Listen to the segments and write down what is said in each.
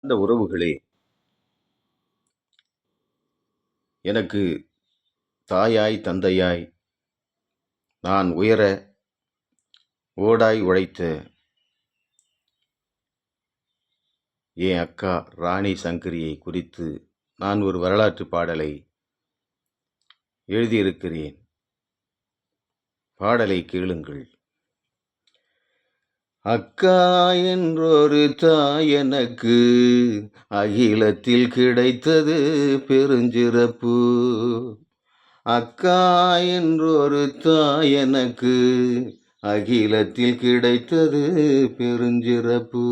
அந்த உறவுகளே எனக்கு தாயாய் தந்தையாய் நான் உயர ஓடாய் உழைத்த என் அக்கா ராணி சங்கரியை குறித்து நான் ஒரு வரலாற்று பாடலை எழுதியிருக்கிறேன். பாடலை கேளுங்கள். அக்கா என்றொரு தாய் எனக்கு அகிலத்தில் கிடைத்தது பெருஞ்சிறப்பு. அக்கா என்றொரு தாய் எனக்கு அகிலத்தில் கிடைத்தது பெருஞ்சிறப்பு.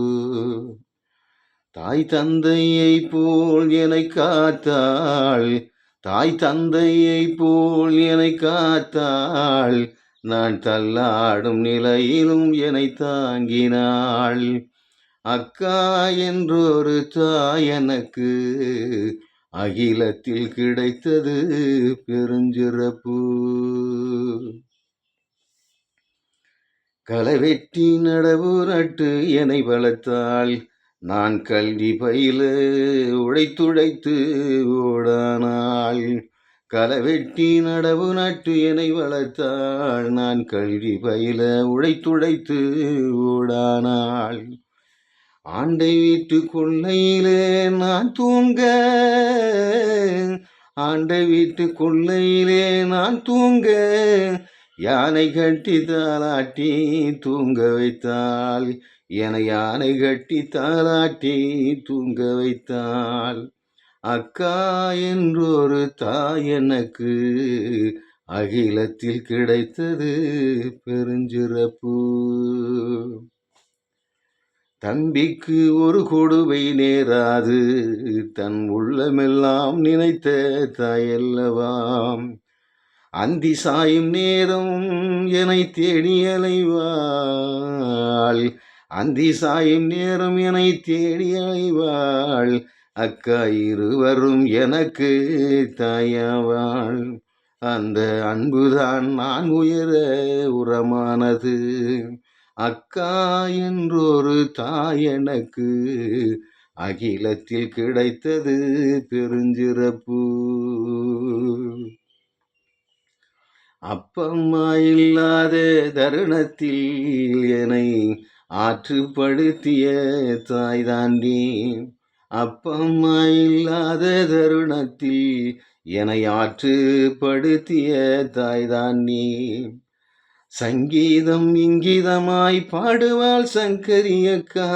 தாய் தந்தையை போல் என்னை காத்தாள் தாய் தந்தையை போல் என்னை காத்தாள் நான் தள்ளாடும் நிலையிலும் என்னை தாங்கினாள். அக்கா என்றொரு தாய் எனக்கு அகிலத்தில் கிடைத்தது பெருஞ்சிறப்பு. களைவெட்டி நடவு நட்டு என்னை வளர்த்தாள். நான் கல்வி பயில உழைத்துழைத்து ஓடானாள். களவெட்டி நடவு நட்டு என்னை வளர்த்தாள். நான் கழுவி பயில உழைத்துழைத்து ஓடானாள் ஆண்டை வீட்டு கொள்ளையிலே நான் தூங்க ஆண்டை வீட்டு கொள்ளையிலே நான் தூங்க யானை கட்டி தாளாட்டி தூங்க வைத்தாள். என யானை கட்டி தாளாட்டி தூங்க வைத்தாள். அக்கா என்றொரு தாய் எனக்கு அகிலத்தில் கிடைத்தது பெருஞ்சிறப்பு. தம்பிக்கு ஒரு கொடுவை நேராது தன் உள்ளமெல்லாம் நினைத்த தாயல்லவாம் அந்தி சாயும் நேரம் என்னை தேடி அலைவாள். அந்தி சாயும் நேரம் என்னை தேடி அலைவாள். அக்கா இருவரும் எனக்கு தாயாவாள். அந்த அன்புதான் நான் உயர உரமானது. அக்கா என்றொரு தாய் எனக்கு அகிலத்தில் கிடைத்தது பெருஞ்சிறப்பு. அப்பம்மா இல்லாத தருணத்தில் என்னை ஆற்றுப்படுத்திய தாய் தாண்டி அப்பம்மா இல்லாத தருணத்தில் என்னை ஆற்றுப்படுத்திய தாய் நீ. சங்கீதம் இங்கிதமாய் பாடுவாள் சங்கரியக்கா.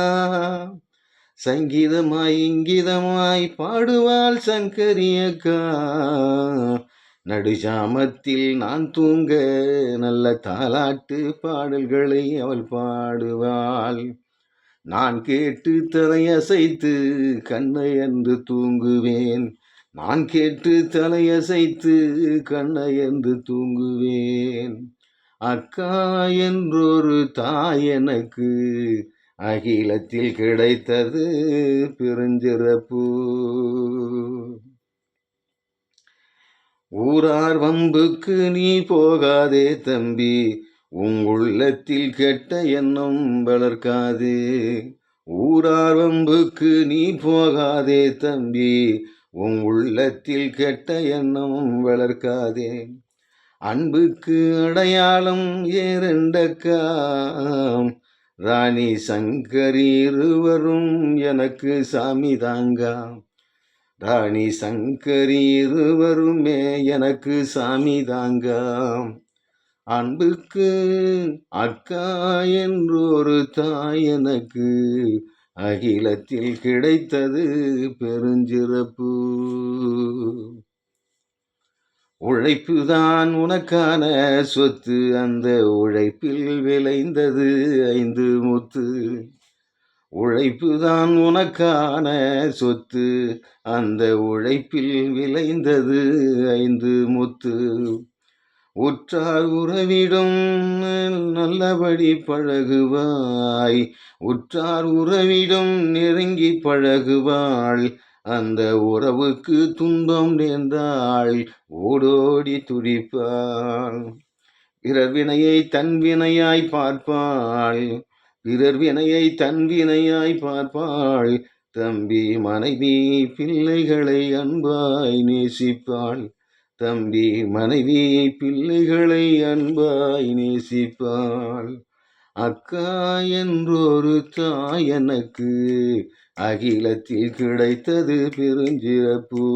சங்கீதமாய் இங்கிதமாய் பாடுவாள் சங்கரியக்கா. நடுஜாமத்தில் நான் தூங்க நல்ல தாலாட்டு பாடல்களை அவள் பாடுவாள். நான் கேட்டு தலையசைத்து கண்ணை என்று தூங்குவேன். நான் கேட்டு தலையசைத்து கண்ணை என்று தூங்குவேன். அக்கா என்றொரு தாய் எனக்கு அகிலத்தில் கிடைத்தது பெருஞ்சிறப்பு. ஊரார் வம்புக்கு நீ போகாதே தம்பி. உங்குள்ளத்தில் கெட்ட எண்ணம் வளர்க்காதே. ஊரார் வம்புக்கு நீ போகாதே தம்பி உங்குள்ளத்தில் உள்ளத்தில் கெட்ட எண்ணம் வளர்க்காதே. அன்புக்கு அடையாளம் ஏரண்டக்காம் ராணி சங்கரி இருவரும் எனக்கு சாமி தாங்கா ராணி சங்கரி இருவருமே எனக்கு சாமி தாங்காம். அன்புக்கு அக்கா என்றொரு தாய் எனக்கு அகிலத்தில் கிடைத்தது பெருஞ்சிறப்பு. உழைப்புதான் உனக்கான சொத்து அந்த உழைப்பில் விளைந்தது ஐந்து முத்து. உழைப்புதான் உனக்கான சொத்து அந்த உழைப்பில் விளைந்தது ஐந்து முத்து. உற்றார் உறவிடும் நல்லபடி பழகுவாய். உற்றார் உறவிடம் நெருங்கி பழகுவாள். அந்த உறவுக்கு துன்பம் நேர்ந்தாள். ஓடோடி துடிப்பாள். பிறர் வினையை தன் வினையாய் பார்ப்பாள். பிறர் வினையை தன் வினையாய் பார்ப்பாள். தம்பி மனைவி பிள்ளைகளை அன்பாய் நேசிப்பாள். தம்பி மனைவி பிள்ளைகளை அன்பாய் நேசிப்பாள். அக்கா என்றொரு தாய் எனக்கு அகிலத்தில் கிடைத்தது பெருஞ்சிறப்பு.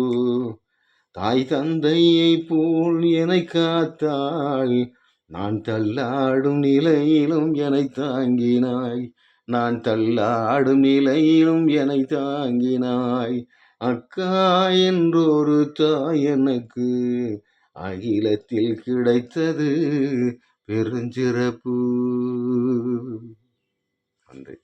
தாய் தந்தையை போல் என்னை காத்தாள். நான் தள்ளாடும் நிலையிலும் என்னை தாங்கினாய். நான் தள்ளாடும் நிலையிலும் என்னை தாங்கினாய். அக்கா என்றொரு தாய் எனக்கு அகிலத்தில் கிடைத்தது பெருஞ்சிறப்பு. நன்றி.